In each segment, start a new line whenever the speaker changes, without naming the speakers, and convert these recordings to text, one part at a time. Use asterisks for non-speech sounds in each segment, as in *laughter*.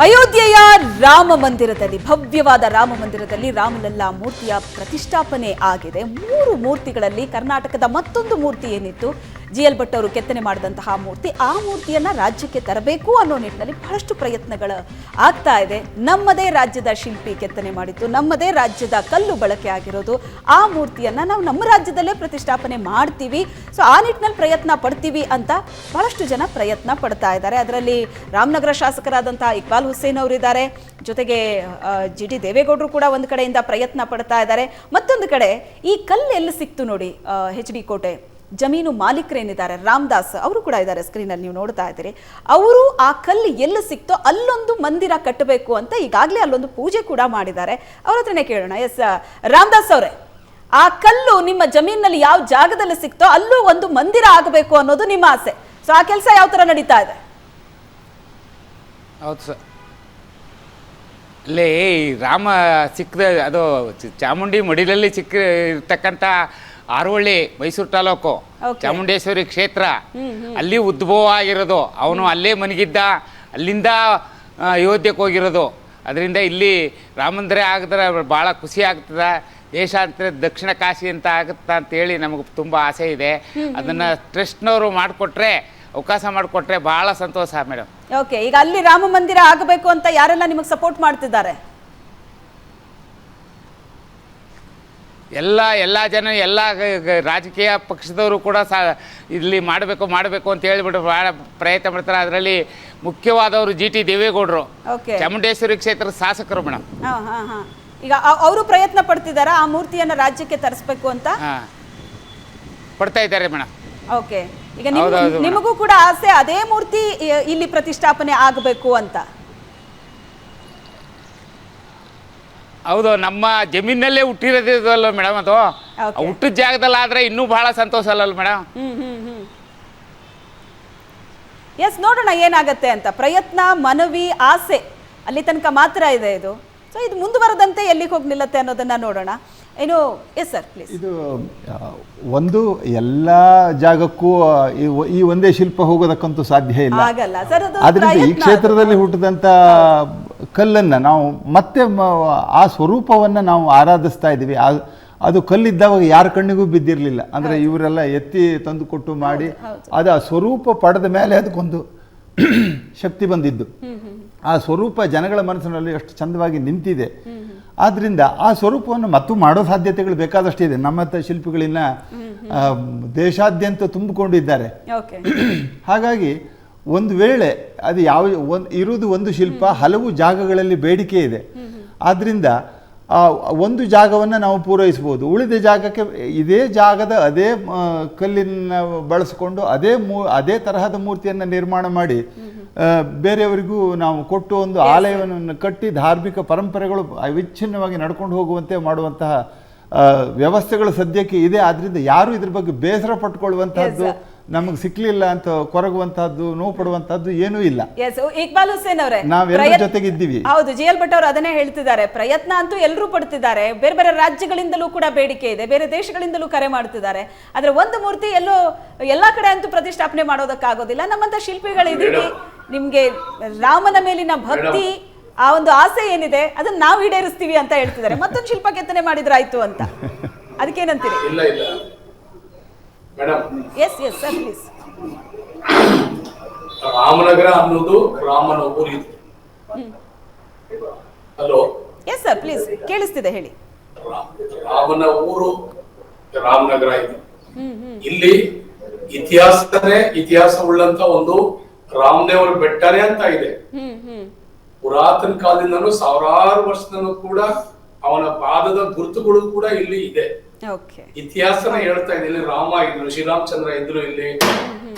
ಅಯೋಧ್ಯೆಯ ರಾಮ ಮಂದಿರದಲ್ಲಿ, ಭವ್ಯವಾದ ರಾಮ ಮಂದಿರದಲ್ಲಿ ರಾಮಲಲ್ಲಾ ಮೂರ್ತಿಯ ಪ್ರತಿಷ್ಠಾಪನೆ ಆಗಿದೆ. ಮೂರು ಮೂರ್ತಿಗಳಲ್ಲಿ ಕರ್ನಾಟಕದ ಮತ್ತೊಂದು ಮೂರ್ತಿ ಏನಿತ್ತು? ಜಿ ಎಲ್ ಭಟ್ ಅವರು ಕೆತ್ತನೆ ಮಾಡಿದಂತಹ ಮೂರ್ತಿ, ಆ ಮೂರ್ತಿಯನ್ನ ರಾಜ್ಯಕ್ಕೆ ತರಬೇಕು ಅನ್ನೋ ನಿಟ್ಟಿನಲ್ಲಿ ಬಹಳಷ್ಟು ಪ್ರಯತ್ನಗಳು ಆಗ್ತಾ ಇದೆ. ನಮ್ಮದೇ ರಾಜ್ಯದ ಶಿಲ್ಪಿ ಕೆತ್ತನೆ ಮಾಡಿದ್ದು, ನಮ್ಮದೇ ರಾಜ್ಯದ ಕಲ್ಲು ಬಳಕೆ ಆಗಿರೋದು, ಆ ಮೂರ್ತಿಯನ್ನ ನಾವು ನಮ್ಮ ರಾಜ್ಯದಲ್ಲೇ ಪ್ರತಿಷ್ಠಾಪನೆ ಮಾಡ್ತೀವಿ. ಸೊ ಆ ನಿಟ್ಟಿನಲ್ಲಿ ಪ್ರಯತ್ನ ಪಡ್ತೀವಿ ಅಂತ ಬಹಳಷ್ಟು ಜನ ಪ್ರಯತ್ನ ಪಡ್ತಾ ಇದ್ದಾರೆ. ಅದರಲ್ಲಿ ರಾಮನಗರ ಶಾಸಕರಾದಂತಹ ಇಕ್ಬಾಲ್ ಹುಸೇನ್ ಅವರಿದ್ದಾರೆ. ಜೊತೆಗೆ ಜಿ ಡಿ ದೇವೇಗೌಡರು ಕೂಡ ಒಂದು ಕಡೆಯಿಂದ ಪ್ರಯತ್ನ ಪಡ್ತಾ ಇದ್ದಾರೆ. ಮತ್ತೊಂದು ಕಡೆ ಈ ಕಲ್ಲು ಎಲ್ಲಿ ಸಿಕ್ತು ನೋಡಿ ಹೆಚ್ ಡಿ ಕೋಟೆ. ಜಮೀನು ಮಾಲೀಕರೇನಿದ್ದಾರೆ? ರಾಮದಾಸ್ ಅವರು ಕೂಡ ಇದ್ದಾರೆ ಸ್ಕ್ರೀನಲ್ಲಿ ನೀವು ನೋಡ್ತಾ ಇದ್ದೀರಿ. ಅವರು ಆ ಕಲ್ಲು ಎಲ್ಲಿ ಸಿಕ್ತೋ ಅಲ್ಲೊಂದು ಮಂದಿರ ಕಟ್ಟಬೇಕು ಅಂತ ಈಗಾಗಲೇ ಅಲ್ಲೊಂದು ಪೂಜೆ ಕೂಡ ಮಾಡಿದ್ದಾರೆ. ಅವ್ರ ಹತ್ರನೇ ಕೇಳೋಣ. ಎಸ್ ರಾಮದಾಸ್ ಅವರೇ, ಆ ಕಲ್ಲು ನಿಮ್ಮ ಜಮೀನಿನಲ್ಲಿ ಯಾವ ಜಾಗದಲ್ಲಿ ಸಿಕ್ತೋ ಅಲ್ಲೂ ಒಂದು ಮಂದಿರ ಆಗಬೇಕು ಅನ್ನೋದು ನಿಮ್ಮ ಆಸೆ. ಸೊ ಆ ಕೆಲಸ ಯಾವ ತರ ನಡೀತಾ ಇದೆ?
ಹೌದು ಸರ್ ಲೇಯ್ ರಾಮ ಸಿಕ್ಕದ ಅದು ಚಾಮುಂಡಿ ಮಡಿಲಲ್ಲಿ ಸಿಕ್ಕ ಇರ್ತಕ್ಕಂಥ ಆರೋಳ್ಳಿ ಮೈಸೂರು ತಾಲೂಕು ಚಾಮುಂಡೇಶ್ವರಿ ಕ್ಷೇತ್ರ. ಅಲ್ಲಿ ಉದ್ಭವ ಆಗಿರೋದು. ಅವನು ಅಲ್ಲೇ ಮನಗಿದ್ದ ಅಲ್ಲಿಂದ ಅಯೋಧ್ಯಕ್ಕೆ ಹೋಗಿರೋದು. ಅದರಿಂದ ಇಲ್ಲಿ ರಾಮ ಮಂದಿರ ಆಗಿದ್ರೆ ಭಾಳ ಖುಷಿ ಆಗ್ತದೆ. ದೇಶಾಂತರ ದಕ್ಷಿಣ ಕಾಶಿ ಅಂತ ಆಗುತ್ತಾ ಅಂತೇಳಿ ನಮಗೆ ತುಂಬ ಆಸೆ ಇದೆ. ಅದನ್ನು ಟ್ರಸ್ಟ್ನವರು ಮಾಡಿಕೊಟ್ರೆ ಅವಕಾಶ ಮಾಡಿಕೊಟ್ರೆ ಭಾಳ ಸಂತೋಷ ಮೇಡಮ್.
ಓಕೆ ಈಗ ಅಲ್ಲಿ ರಾಮ ಮಂದಿರ ಆಗಬೇಕು ಅಂತ ಯಾರೆಲ್ಲ ನಿಮಗೆ ಸಪೋರ್ಟ್ ಮಾಡ್ತಿದ್ದಾರೆ?
ಎಲ್ಲ ಎಲ್ಲ ಜನ ಎಲ್ಲ ರಾಜಕೀಯ ಪಕ್ಷದವರು ಕೂಡ ಸಾ ಇಲ್ಲಿ ಮಾಡಬೇಕು ಮಾಡಬೇಕು ಅಂತ ಹೇಳಿಬಿಟ್ಟು ಭಾಳ ಪ್ರಯತ್ನ ಮಾಡ್ತಾರೆ. ಅದರಲ್ಲಿ ಮುಖ್ಯವಾದವರು ಜಿ ಟಿ ದೇವೇಗೌಡರು. ಚಾಮುಂಡೇಶ್ವರಿ ಕ್ಷೇತ್ರದ ಶಾಸಕರು ಮೇಡಮ್
ಹಾ ಹಾ ಹಾ. ಈಗ ಅವರು ಪ್ರಯತ್ನ ಪಡ್ತಿದ್ದಾರೆ ಆ ಮೂರ್ತಿಯನ್ನ ರಾಜ್ಯಕ್ಕೆ ತರಿಸ್ಬೇಕು ಅಂತ?
ಪಡ್ತಾ ಇದ್ದಾರೆ ಮೇಡಮ್
ಓಕೆ ಈಗ ನಿಮ್- ನಿಮಗೂ ಕೂಡ ಆಸೆ ಅದೇ ಮೂರ್ತಿ ಇಲ್ಲಿ ಪ್ರತಿಷ್ಠಾಪನೆ ಆಗಬೇಕು ಅಂತ?
ಹೌದು ನಮ್ಮ ಜಮೀನಲ್ಲೇ ಹುಟ್ಟಿರೋದಿದಲ್ಲ ಮೇಡಮ್ ಅದು.
Okay.
ಹುಟ್ಟಿದ ಜಾಗದಲ್ಲಿ ಆದ್ರೆ ಇನ್ನೂ ಬಹಳ ಸಂತೋಷ ಅಲ್ಲ ಮೇಡಮ್?
ಹ್ಮ್ ಹ್ಮ್ ಹ್ಮ್. ಎಸ್ ನೋಡೋಣ ಏನಾಗತ್ತೆ ಅಂತ. ಪ್ರಯತ್ನ ಮನವಿ ಆಸೆ ಅಲ್ಲಿ ತನಕ ಮಾತ್ರ ಇದೆ ಇದು. ಸೊ ಇದು ಮುಂದುವರೆದಂತೆ ಎಲ್ಲಿಗೆ ಹೋಗಿ ನಿಲ್ಲತ್ತೆ ಅನ್ನೋದನ್ನ ನೋಡೋಣ. ಏನು ಎಸ್ ಸರ್ ಪ್ಲೀಸ್
ಇದು ಆ, ಒಂದು ಎಲ್ಲ ಜಾಗಕ್ಕೂ ಆ, ಈ ಒ- ಈ ಒಂದೇ ಶಿಲ್ಪ ಹೋಗೋದಕ್ಕಂತೂ ಸಾಧ್ಯ ಇಲ್ಲ.
ಆಗಲ್ಲ. ಸರ್ ಅದು
ಆದ್ರಿಂದ ಈ
ಪ್ರಯತ್ನ.
ಕ್ಷೇತ್ರದಲ್ಲಿ ಹುಟ್ಟಿದಂಥ ಕಲ್ಲನ್ನು ನಾವು ಮತ್ತೆ ಆ ಸ್ವರೂಪವನ್ನು ನಾವು ಆರಾಧಿಸ್ತಾ ಇದ್ದೀವಿ. ಆ ಅದು ಕಲ್ಲಿದ್ದಾಗ ಯಾರ ಕಣ್ಣಿಗೂ ಬಿದ್ದಿರಲಿಲ್ಲ. ಅಂದರೆ ಇವರೆಲ್ಲ ಎತ್ತಿ ತಂದು ಕೊಟ್ಟು ಮಾಡಿ ಅದು ಆ ಸ್ವರೂಪ ಪಡೆದ ಮೇಲೆ ಅದಕ್ಕೊಂದು *clears throat* ಶಕ್ತಿ ಬಂದಿದ್ದು. ಆ ಸ್ವರೂಪ ಜನಗಳ ಮನಸ್ಸಿನಲ್ಲಿ ಎಷ್ಟು ಚಂದವಾಗಿ ನಿಂತಿದೆ. ಆದ್ದರಿಂದ ಆ ಸ್ವರೂಪವನ್ನು ಮತ್ತು ಮಾಡೋ ಸಾಧ್ಯತೆಗಳು ಬೇಕಾದಷ್ಟಿದೆ ನಮ್ಮ ಶಿಲ್ಪಿಗಳನ್ನ ದೇಶಾದ್ಯಂತ ತುಂಬಿಕೊಂಡಿದ್ದಾರೆ. *clears throat* ಹಾಗಾಗಿ ಒಂದು ವೇಳೆ ಅದು ಯಾವ ಒಂದು ಇರುವುದು ಒಂದು ಶಿಲ್ಪ ಹಲವು ಜಾಗಗಳಲ್ಲಿ ಬೇಡಿಕೆ ಇದೆ. ಆದ್ದರಿಂದ ಒಂದು ಜಾಗವನ್ನು ನಾವು ಪೂರೈಸ್ಬೋದು ಉಳಿದ ಜಾಗಕ್ಕೆ ಇದೇ ಜಾಗದ ಅದೇ ಕಲ್ಲಿನ ಬಳಸಿಕೊಂಡು ಅದೇ ಮೂ ಅದೇ ತರಹದ ಮೂರ್ತಿಯನ್ನು ನಿರ್ಮಾಣ ಮಾಡಿ ಬೇರೆಯವರಿಗೂ ನಾವು ಕೊಟ್ಟು ಒಂದು ಆಲಯವನ್ನು ಕಟ್ಟಿ ಧಾರ್ಮಿಕ ಪರಂಪರೆಗಳು ಅವಿಚ್ಛಿನ್ನವಾಗಿ ನಡ್ಕೊಂಡು ಹೋಗುವಂತೆ ಮಾಡುವಂತಹ ವ್ಯವಸ್ಥೆಗಳು ಸದ್ಯಕ್ಕೆ ಇದೆ. ಆದ್ದರಿಂದ ಯಾರು ಇದ್ರ ಬಗ್ಗೆ ಬೇಸರ ಪಟ್ಕೊಳ್ಳುವಂತಹದ್ದು ನಮಗೆ ಸಿಕ್ಲಿಲ್ಲ ಅಂತ ಕೊರಗುವಂತಹದ್ದು ನೋವು ಪಡುವಂತಹದ್ದು ಏನೂ ಇಲ್ಲ.
ಎಸ್ ಇಕ್ಬಾಲ್ ಹುಸೇನ್ ಅವರೇ
ನಾವೆಲ್ಲರ
ಜೊತೆಗೆ
ಇದ್ದೀವಿ
ಹೌದು ಜಿ ಎಲ್ ಭಟ್ ಅವರು ಅದನ್ನೇ ಹೇಳ್ತಿದ್ದಾರೆ. ಪ್ರಯತ್ನ ಅಂತೂ ಎಲ್ಲರೂ ಪಡ್ತಿದ್ದಾರೆ. ಬೇರೆ ಬೇರೆ ರಾಜ್ಯಗಳಿಂದಲೂ ಕೂಡ ಬೇಡಿಕೆ ಇದೆ. ಬೇರೆ ದೇಶಗಳಿಂದಲೂ ಕರೆ ಮಾಡ್ತಿದ್ದಾರೆ. ಆದ್ರೆ ಒಂದು ಮೂರ್ತಿ ಎಲ್ಲೋ ಎಲ್ಲಾ ಕಡೆ ಅಂತೂ ಪ್ರತಿಷ್ಠಾಪನೆ ಮಾಡೋದಕ್ಕಾಗೋದಿಲ್ಲ. ನಮ್ಮಂತ ಶಿಲ್ಪಿಗಳಿದ್ದೀವಿ. ನಿಮ್ಗೆ ರಾಮನ ಮೇಲಿನ ಭಕ್ತಿ ಆ ಒಂದು ಆಸೆ ಏನಿದೆ ಅದನ್ನ ನಾವು ಈಡೇರಿಸ್ತೀವಿ ಅಂತ ಹೇಳ್ತಿದ್ದಾರೆ. ಮತ್ತೊಂದು ಶಿಲ್ಪ ಕೆತ್ತನೆ ಮಾಡಿದ್ರಾಯ್ತು ಅಂತ. ಅದಕ್ಕೇನಂತೀರಿ
ಇಲ್ಲ ಇಲ್ಲ.
Yes yes sir please
Ramanagara ಅನ್ನೋದು ರಾಮನ ಊರಿದೆ ಹಲೋ
ಎಸ್ ಸರ್ ಪ್ಲೀಸ್ ಕೇಳಿಸ್ತಿದೆ ಹೇಳಿ.
ರಾಮನ ಊರು ರಾಮನಗರ ಇದೆ. ಇಲ್ಲಿ ಇತಿಹಾಸನೇ ಇತಿಹಾಸ ಉಳ್ಳಂತ ಒಂದು ರಾಮದೇವರ ಬೆಟ್ಟನೇ ಅಂತ ಇದೆ. ಪುರಾತನ ಕಾಲದಿಂದನೂ ಸಾವಿರಾರು ವರ್ಷದಲ್ಲೂ ಕೂಡ ಅವನ ಪಾದದ ಗುರುತುಗಳು ಕೂಡ ಇಲ್ಲಿ ಇದೆ. ಇತಿಹಾಸನ ಹೇಳ್ತಾ ಇದೆ ಇಲ್ಲಿ ರಾಮ ಇದ್ರು ಶ್ರೀರಾಮಚಂದ್ರ ಇದ್ರು ಇಲ್ಲಿ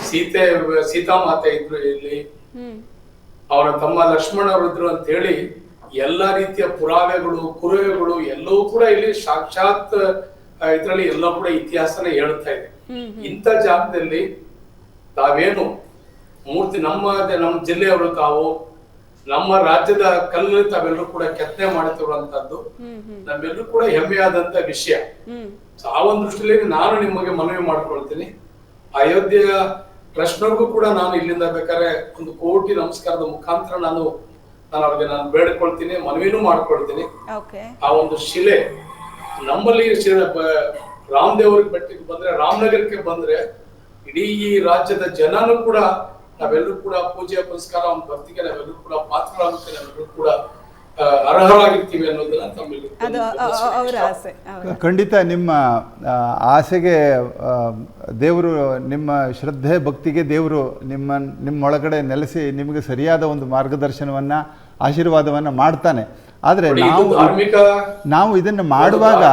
ಸೀತೆ ಸೀತಾಮಾತೆ ಇದ್ರು ಇಲ್ಲಿ. ಅವರ ತಮ್ಮ ಲಕ್ಷ್ಮಣ ಅವರು ಇದ್ರು ಅಂತ ಹೇಳಿ ಎಲ್ಲಾ ರೀತಿಯ ಪುರಾವೆಗಳು ಕುರುವೆಗಳು ಎಲ್ಲವೂ ಕೂಡ ಇಲ್ಲಿ ಸಾಕ್ಷಾತ್ ಇದರಲ್ಲಿ ಎಲ್ಲ ಕೂಡ ಇತಿಹಾಸನ ಹೇಳ್ತಾ ಇದೆ. ಇಂಥ ಜಾಗದಲ್ಲಿ ತಾವೇನು ಮೂರ್ತಿ ನಮ್ಮ ನಮ್ಮ ಜಿಲ್ಲೆಯವರು ತಾವು ನಮ್ಮ ರಾಜ್ಯದ ಕಲ್ಲು ತಾವೆಲ್ಲರೂ ಕೂಡ ಕೆತ್ತನೆ ಮಾಡುತ್ತಿರುವಂತದ್ದು ನಮ್ಮೆಲ್ಲರೂ ಕೂಡ ಹೆಮ್ಮೆಯಾದಂತ ವಿಷಯ. ಆ ಒಂದು ದೃಷ್ಟಿಯಲ್ಲಿ ನಾನು ನಿಮಗೆ ಮನವಿ ಮಾಡ್ಕೊಳ್ತೀನಿ. ಅಯೋಧ್ಯೆಯ ಪ್ರಶ್ನೆಗೂ ಕೂಡ ನಾನು ಇಲ್ಲಿಂದ ಬೇಕಾದ್ರೆ ಒಂದು ಕೋಟಿ ನಮಸ್ಕಾರದ ಮುಖಾಂತರ ನಾನು ನಾನು ಅವ್ರಿಗೆ ನಾನು ಬೇಡ್ಕೊಳ್ತೀನಿ ಮನವಿನೂ ಮಾಡ್ಕೊಳ್ತೀನಿ. ಆ ಒಂದು ಶಿಲೆ ನಮ್ಮಲ್ಲಿ ಶಿಲೆ ಬ- ರಾಮದೇವ್ರ ಬೆಟ್ಟಕ್ಕೆ ಬಂದ್ರೆ ರಾಮನಗರಕ್ಕೆ ಬಂದ್ರೆ ಇಡೀ ಈ ರಾಜ್ಯದ ಜನನು ಕೂಡ ನಾವೆಲ್ಲರೂ ಕೂಡ ಪೂಜೆ ಪುರಸ್ಕಾರ ಒಂದು ಭಕ್ತಿಗೆ ನಾವೆಲ್ಲರೂ ಕೂಡ ಪಾತ್ರರಾಗುತ್ತೆ ನಾವೆಲ್ಲರೂ ಕೂಡ ಅರ್ಹರಾಗಿರ್ತೀವಿ ಅನ್ನೋದನ್ನ ತಮ್ಮಲ್ಲಿ
ಅದು ಅವರ ಆಸೆ
ಖಂಡಿತ ನಿಮ್ಮ ಆಸೆಗೆ ದೇವರು ನಿಮ್ಮ ಶ್ರದ್ಧೆ ಭಕ್ತಿಗೆ ದೇವರು ನಿಮ್ಮ ನಿಮ್ಮೊಳಗಡೆ ನೆಲೆಸಿ ನಿಮಗೆ ಸರಿಯಾದ ಒಂದು ಮಾರ್ಗದರ್ಶನವನ್ನ ಆಶೀರ್ವಾದವನ್ನ ಮಾಡ್ತಾನೆ. ಆದರೆ ನಾವು
ಧಾರ್ಮಿಕ
ನಾವು ಇದನ್ನು ಮಾಡುವಾಗ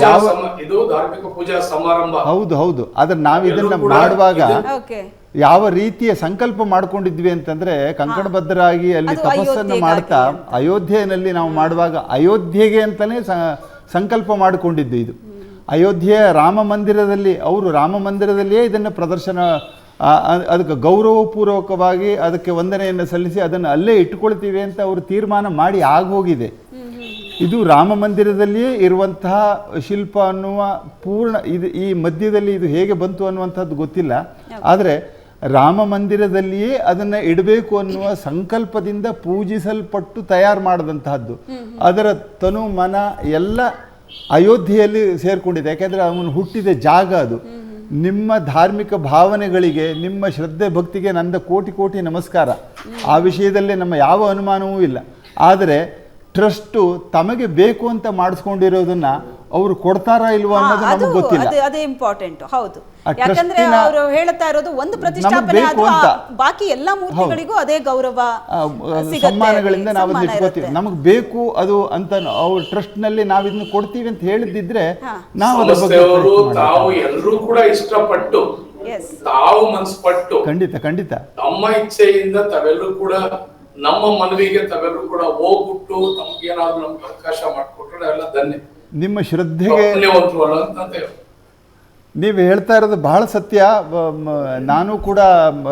ಯಾವ
ಇದು ಧಾರ್ಮಿಕ ಪೂಜಾ ಸಮಾರಂಭ.
ಹೌದು ಹೌದು. ಆದ್ರೆ ನಾವು ಇದನ್ನ ಮಾಡುವಾಗ
ಓಕೆ.
ಯಾವ ರೀತಿಯ ಸಂಕಲ್ಪ ಮಾಡ್ಕೊಂಡಿದ್ವಿ ಅಂತಂದ್ರೆ ಕಂಕಣಬದ್ಧರಾಗಿ ಅಲ್ಲಿ ತಪಸ್ಸನ್ನು ಮಾಡ್ತಾ ಅಯೋಧ್ಯೆಯಲ್ಲಿ ನಾವು ಮಾಡುವಾಗ ಅಯೋಧ್ಯೆಗೆ ಅಂತಾನೆ ಸ- ಸಂಕಲ್ಪ ಮಾಡಿಕೊಂಡಿದ್ದು ಇದು. ಅಯೋಧ್ಯೆಯ ರಾಮ ಮಂದಿರದಲ್ಲಿ ಅವರು ರಾಮ ಮಂದಿರದಲ್ಲಿಯೇ ಇದನ್ನು ಪ್ರದರ್ಶನ ಅದಕ್ಕೆ ಗೌರವಪೂರ್ವಕವಾಗಿ ಅದಕ್ಕೆ ವಂದನೆಯನ್ನು ಸಲ್ಲಿಸಿ ಅದನ್ನು ಅಲ್ಲೇ ಇಟ್ಕೊಳ್ತೀವಿ ಅಂತ ಅವರು ತೀರ್ಮಾನ ಮಾಡಿ ಆಗೋಗಿದೆ ಇದು ರಾಮ ಮಂದಿರದಲ್ಲಿಯೇ ಇರುವಂತಹ ಶಿಲ್ಪ ಅನ್ನುವ ಪೂರ್ಣ ಇದು ಈ ಮಧ್ಯದಲ್ಲಿ ಇದು ಹೇಗೆ ಬಂತು ಅನ್ನುವಂಥದ್ದು ಗೊತ್ತಿಲ್ಲ. ಆದರೆ ರಾಮ ಮಂದಿರದಲ್ಲಿಯೇ ಅದನ್ನ ಇಡಬೇಕು ಅನ್ನುವ ಸಂಕಲ್ಪದಿಂದ ಪೂಜಿಸಲ್ಪಟ್ಟು ತಯಾರು ಮಾಡಿದಂತಹದ್ದು. ಅದರ ತನು ಮನ ಎಲ್ಲ ಅಯೋಧ್ಯೆಯಲ್ಲಿ ಸೇರ್ಕೊಂಡಿದೆ. ಯಾಕೆಂದರೆ ಅವನು ಹುಟ್ಟಿದ ಜಾಗ ಅದು. ನಿಮ್ಮ ಧಾರ್ಮಿಕ ಭಾವನೆಗಳಿಗೆ, ನಿಮ್ಮ ಶ್ರದ್ಧೆ ಭಕ್ತಿಗೆ ನಂದ ಕೋಟಿ ಕೋಟಿ ನಮಸ್ಕಾರ. ಆ ವಿಷಯದಲ್ಲಿ ನಮ್ಮ ಯಾವ ಅನುಮಾನವೂ ಇಲ್ಲ. ಆದರೆ ಟ್ರಸ್ಟು ತಮಗೆ ಬೇಕು ಅಂತ ಮಾಡಿಸ್ಕೊಂಡಿರೋದನ್ನ ಅವರು ಕೊಡ್ತಾರಾ ಇಲ್ವಾ ಅನ್ನೋದು ನಮಗೆ ಗೊತ್ತಿಲ್ಲ.
ಅದು- ಅದೇ ಇಂಪಾರ್ಟೆಂಟ್ ಹೌದು. ಯಾಕಂದ್ರೆ ಅವರು ಹೇಳ್ತಾ ಇರೋದು ಒಂದು ಪ್ರತಿಷ್ಠಾಪನೆ
ಬೇಕು
ಆದ್ರೂ ಬಾಕಿ ಎಲ್ಲಾ ಮೂರ್ತಿಗಳಿಗೂ ಅದೇ ಗೌರವ
ಸಮ್ಮಾನಗಳಿಂದ ನಾವು ಇಟ್ಕೋತೀವಿ. ನಮಗೆ ಬೇಕು ಅದು ಅಂತ ಅವ್ರ ಟ್ರಸ್ಟ್ನಲ್ಲಿ ನಾವು ಇದನ್ನ ಕೊಡ್ತೀವಿ ಅಂತ ಹೇಳಿದ್ದಿದ್ರೆ ನಾವು ಅದರ ಬಗ್ಗೆ ಅವರು
ತಾವು ಎಲ್ಲರೂ ಕೂಡ ಇಷ್ಟಪಟ್ಟು ತಾವು ಮನಸ್ಪಟ್ಟು
ಖಂಡಿತ ಖಂಡಿತ.
ನಮ್ಮ ಇಚ್ಛೆಯಿಂದ ತಾವೆಲ್ಲರೂ ಕೂಡ ನಮ್ಮ ಮನವಿಗೆ ತಾವೆಲ್ಲರೂ ಕೂಡ ಹೋಗ್ಬಿಟ್ಟು ತಮ್ಗೇನಾದ್ರೂ ನಮ್ಗೆ ಅವಕಾಶ ಮಾಡಿಕೊಟ್ರೆ ಎಲ್ಲ ಧನ್ಯ.
ನಿಮ್ಮ ಶ್ರದ್ಧೆಗೆ
ಪುಣ್ಯವಂತರು ಅಂತ
ನೀವು ಹೇಳ್ತಾ ಇರೋದು ಬಹಳ ಸತ್ಯ. ನಾನು ಕೂಡ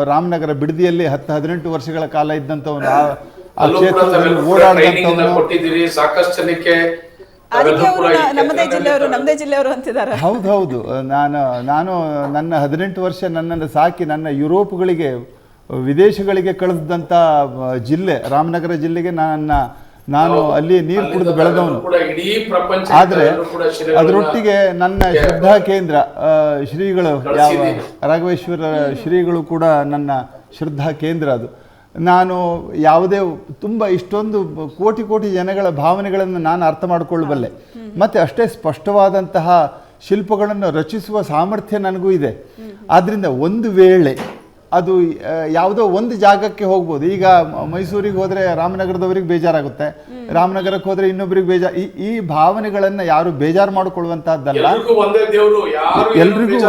ರಾಮನಗರ ಬಿಡದಿಯಲ್ಲಿ ಹತ್ತು ಹದಿನೆಂಟು ವರ್ಷಗಳ ಕಾಲ ಇದ್ದಂಥವನು. ಆ- ಕ್ಷೇತ್ರದಲ್ಲಿ ಓಡಾಡಿದಂಥವನು.
ಸಾಕಷ್ಟು ಜನಕ್ಕೆ
ನಮ್ಮದೇ ಜಿಲ್ಲೆಯವರು ನಮ್ಮದೇ ಜಿಲ್ಲೆಯವರು ಅಂತಿದ್ದಾರೆ.
ಹೌದು ಹೌದು. ನಾನು ನಾನು ನನ್ನ ಹದಿನೆಂಟು ವರ್ಷ ನನ್ನನ್ನು ಸಾಕಿ ನನ್ನ ಯುರೋಪ್ಗಳಿಗೆ ವಿದೇಶಗಳಿಗೆ ಕಳೆದಂಥ ಜಿಲ್ಲೆ ರಾಮನಗರ ಜಿಲ್ಲೆಗೆ ನನ್ನ ನಾನು ಅಲ್ಲಿ ನೀರು ಕುಡಿದು ಬೆಳೆದವನು.
ಕೂಡ ಇಡೀ ಪ್ರಪಂಚ
ಆದರೆ ಅದರೊಟ್ಟಿಗೆ ನನ್ನ ಶ್ರದ್ಧಾ ಕೇಂದ್ರ ಶ್ರೀಗಳು ಯಾವ ರಾಘವೇಶ್ವರ ಶ್ರೀಗಳು ಕೂಡ ನನ್ನ ಶ್ರದ್ಧಾ ಕೇಂದ್ರ ಅದು. ನಾನು ಯಾವುದೇ ತುಂಬ ಇಷ್ಟೊಂದು ಕೋಟಿ ಕೋಟಿ ಜನಗಳ ಭಾವನೆಗಳನ್ನು ನಾನು ಅರ್ಥ ಮಾಡಿಕೊಳ್ಳಬಲ್ಲೆ. ಮತ್ತು ಅಷ್ಟೇ ಸ್ಪಷ್ಟವಾದಂತಹ ಶಿಲ್ಪಗಳನ್ನು ರಚಿಸುವ ಸಾಮರ್ಥ್ಯ ನನಗೂ ಇದೆ. ಆದ್ದರಿಂದ ಒಂದು ವೇಳೆ ಅದು ಯಾವುದೋ ಒಂದು ಜಾಗಕ್ಕೆ ಹೋಗ್ಬೋದು. ಈಗ ಮೈಸೂರಿಗೆ ಹೋದರೆ ರಾಮನಗರದವರಿಗೆ ಬೇಜಾರಾಗುತ್ತೆ. ರಾಮನಗರಕ್ಕೆ ಹೋದರೆ ಇನ್ನೊಬ್ರಿಗೆ ಬೇಜಾರು ಈ ಈ ಭಾವನೆಗಳನ್ನು ಯಾರು ಬೇಜಾರು ಮಾಡಿಕೊಳ್ಳುವಂತಹದ್ದಲ್ಲ.
ಎಲ್ರಿಗೂ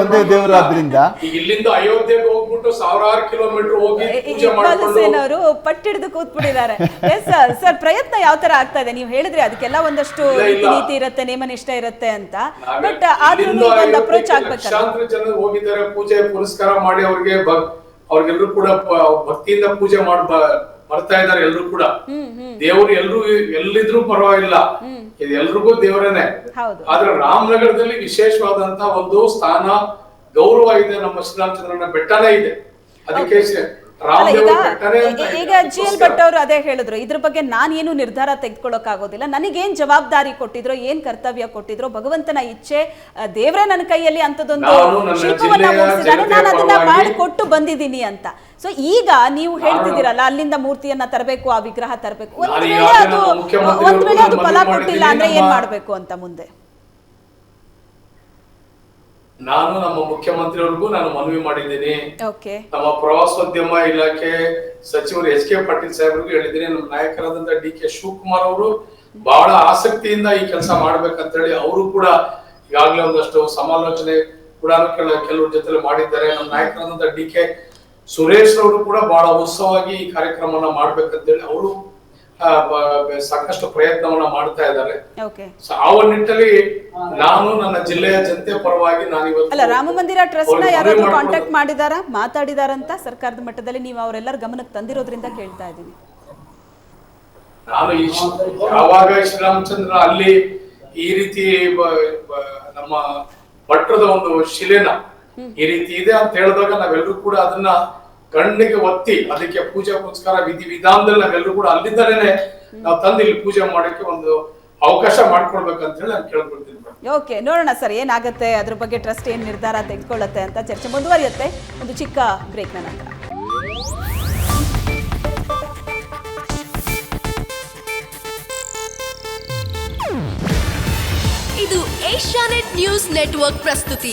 ಒಂದೇ ದೇವರು ಆದ್ರಿಂದ ಇಲ್ಲಿಂದ ಅಯೋಧ್ಯೆಗೆ ಹೋಗ್ಬಿಟ್ಟು ಸಾವಿರಾರು ಕಿಲೋಮೀಟರ್ ಹೋಗಿ
ಅವರು ಪಟ್ಟಿಡಿದು ಕೂತ್ಬಿಟ್ಟಿದ್ದಾರೆ. ಎಸ್ ಸರ್ ಸರ್ ಪ್ರಯತ್ನ ಯಾವ ತರ ಆಗ್ತಾ ಇದೆ? ನೀವು ಹೇಳಿದ್ರೆ ಅದಕ್ಕೆಲ್ಲ ಒಂದಷ್ಟು. ರೀತಿ ನೀತಿ ಇರುತ್ತೆ ನೇಮನಿಷ್ಠ ಇರುತ್ತೆ ಅಂತ. ಬಟ್ ಆದ್ರೂ ಒಂದು ಅಪ್ರೋಚ್
ಆಗ್ಬೇಕು ಹೋಗಿದ್ದಾರೆ ಪೂಜೆ ಪುರಸ್ಕಾರ ಮಾಡಿ ಅವ್ರಿಗೆ ಅವ್ರಿಗೆಲ್ಲರೂ ಕೂಡ ಭಕ್ತಿಯಿಂದ ಪೂಜೆ ಮಾಡ್ ಬರ್ತಾ ಇದ್ದಾರೆ ಎಲ್ರು ಕೂಡ. ದೇವರು ಎಲ್ರು ಎಲ್ಲಿದ್ರು ಪರವಾಗಿಲ್ಲ. ಇದು ಎಲ್ರಿಗೂ ದೇವರೇನೆ. ಆದ್ರೆ ರಾಮನಗರದಲ್ಲಿ ವಿಶೇಷವಾದಂತ ಒಂದು ಸ್ಥಾನ ಗೌರವ ಇದೆ ನಮ್ಮ ಶ್ರೀರಾಮಚಂದ್ರನ ಬೆಟ್ಟನೇ ಇದೆ. ಅದಕ್ಕೆ
ಈಗ ಜಿ ಎಲ್ ಭಟ್ ಅವರು ಅದೇ ಹೇಳಿದ್ರು. ಇದ್ರ ಬಗ್ಗೆ ನಾನೇನು ನಿರ್ಧಾರ ತೆಗೆದುಕೊಳ್ಳೋಕ್ ಆಗೋದಿಲ್ಲ ನನಗೇನ್ ಜವಾಬ್ದಾರಿ ಕೊಟ್ಟಿದ್ರೋ ಏನ್ ಕರ್ತವ್ಯ ಕೊಟ್ಟಿದ್ರೋ ಭಗವಂತನ ಇಚ್ಛೆ ದೇವ್ರೆ ನನ್ನ ಕೈಯಲ್ಲಿ ಅಂತದೊಂದು ಶಿಲ್ಪವನ್ನ
ಜಿಲ್ಲೆಯ
ನಾನು ಅದನ್ನ
ಮಾಡಿಕೊಟ್ಟು
ಮಾಡಿ ಕೊಟ್ಟು ಬಂದಿದ್ದೀನಿ ಅಂತ. ಸೊ ಈಗ ನೀವು ಹೇಳ್ತಿದ್ದೀರಲ್ಲ ಅಲ್ಲಿಂದ ಮೂರ್ತಿಯನ್ನ ತರಬೇಕು ಆ ವಿಗ್ರಹ ತರಬೇಕು. ಒಂದ್ ವೇಳೆ ಅದು ಒಂದ್ ವೇಳೆ ಅದು ಫಲ ಕೊಟ್ಟಿಲ್ಲ ಅಂದ್ರೆ ಏನ್ ಮಾಡ್ಬೇಕು ಅಂತ ಮುಂದೆ?
ನಾನು ನಮ್ಮ ಮುಖ್ಯಮಂತ್ರಿಯವ್ರಿಗೂ ನಾನು ಮನವಿ ಮಾಡಿದ್ದೀನಿ. ನಮ್ಮ ಪ್ರವಾಸೋದ್ಯಮ ಇಲಾಖೆ ಸಚಿವರು ಎಚ್ ಕೆ ಪಾಟೀಲ್ ಸಾಹೇಬ್ರಿಗೂ ಹೇಳಿದ್ದೀನಿ. ನಮ್ಮ ನಾಯಕರಾದಂತ ಡಿ ಕೆ ಶಿವಕುಮಾರ್ ಅವರು ಬಹಳ ಆಸಕ್ತಿಯಿಂದ ಈ ಕೆಲಸ ಮಾಡ್ಬೇಕಂತ ಹೇಳಿ ಅವರು ಕೂಡ ಈಗಾಗಲೇ ಒಂದಷ್ಟು ಸಮಾಲೋಚನೆ ಕೂಡ ಕೆಲ ಕೆಲವ್ರ ಜೊತೆ ಮಾಡಿದ್ದಾರೆ. ನಮ್ಮ ನಾಯಕರಾದಂತ ಡಿ ಕೆ ಸುರೇಶ್ ಅವರು ಕೂಡ ಬಹಳ ಉತ್ಸವವಾಗಿ ಈ ಕಾರ್ಯಕ್ರಮವನ್ನ ಮಾಡ್ಬೇಕಂತೇಳಿ ಅವರು ಆ, ಬ- ಸಾಕಷ್ಟು ಪ್ರಯತ್ನವನ್ನ ಮಾಡ್ತಾ ಇದ್ದಾರೆ. ಆ ನಿಟ್ಟಲ್ಲಿ ನಾನು ನನ್ನ ಜಿಲ್ಲೆಯ ಜನತೆ ಪರವಾಗಿ ನಾನು ಇವತ್ತು
ಅಲ್ಲ ರಾಮ ಮಂದಿರ
ಟ್ರಸ್ಟ್ನ
ಯಾರಾದ್ರೂ ಕಾಂಟ್ಯಾಕ್ಟ್ ಮಾಡಿದಾರ? ಮಾತಾಡಿದಾರಂತ ಸರ್ಕಾರದ ಮಟ್ಟದಲ್ಲಿ ನೀವು ಅವರೆಲ್ಲರ ಗಮನಕ್ಕೆ ತಂದಿರೋದ್ರಿಂದ ಕೇಳ್ತಾ ಇದ್ದೀನಿ.
ನಾನು ಅವಾಗ ಯಾವಾಗ ಶ್ರೀರಾಮಚಂದ್ರ ಅಲ್ಲಿ ಈ ರೀತಿ ನಮ್ಮ ಭಟ್ರದ ಒಂದು ಶಿಲೆನ ಈ ರೀತಿ ಇದೆ ಅಂತ ಹೇಳಿದಾಗ ನಾವೆಲ್ಲರೂ ಕೂಡ ಅದನ್ನ ಕಣ್ಣಿಗೆ ಒತ್ತಿ ಅದಕ್ಕೆ ಪೂಜೆಗೋಸ್ಕರ ವಿಧಿ ವಿಧಾನದಲ್ಲಿ ನಾವೆಲ್ಲರೂ ಕೂಡ ಅಲ್ಲಿಂದಲೇ ನಾವು ತಂದು ಇಲ್ಲಿ ಪೂಜೆ ಮಾಡೋಕ್ಕೆ ಒಂದು ಅವಕಾಶ ಮಾಡ್ಕೊಡ್ಬೇಕಂತ ಹೇಳಿ ನಾನು ಕೇಳ್ಕೊಳ್ತೀನಿ
ಓಕೆ ನೋಡೋಣ ಸರ್ ಏನಾಗುತ್ತೆ? ಅದ್ರ ಬಗ್ಗೆ ಟ್ರಸ್ಟ್ ಏನು ನಿರ್ಧಾರ ತೆಗೆದುಕೊಳ್ಳುತ್ತೆ ಅಂತ ಚರ್ಚೆ ಮುಂದುವರಿಯುತ್ತೆ. ಒಂದು ಚಿಕ್ಕ ಬ್ರೇಕ್ ನಂತರ.
ಇದು ಏಷ್ಯಾನೆಟ್ ನ್ಯೂಸ್ ನೆಟ್ವರ್ಕ್ ಪ್ರಸ್ತುತಿ.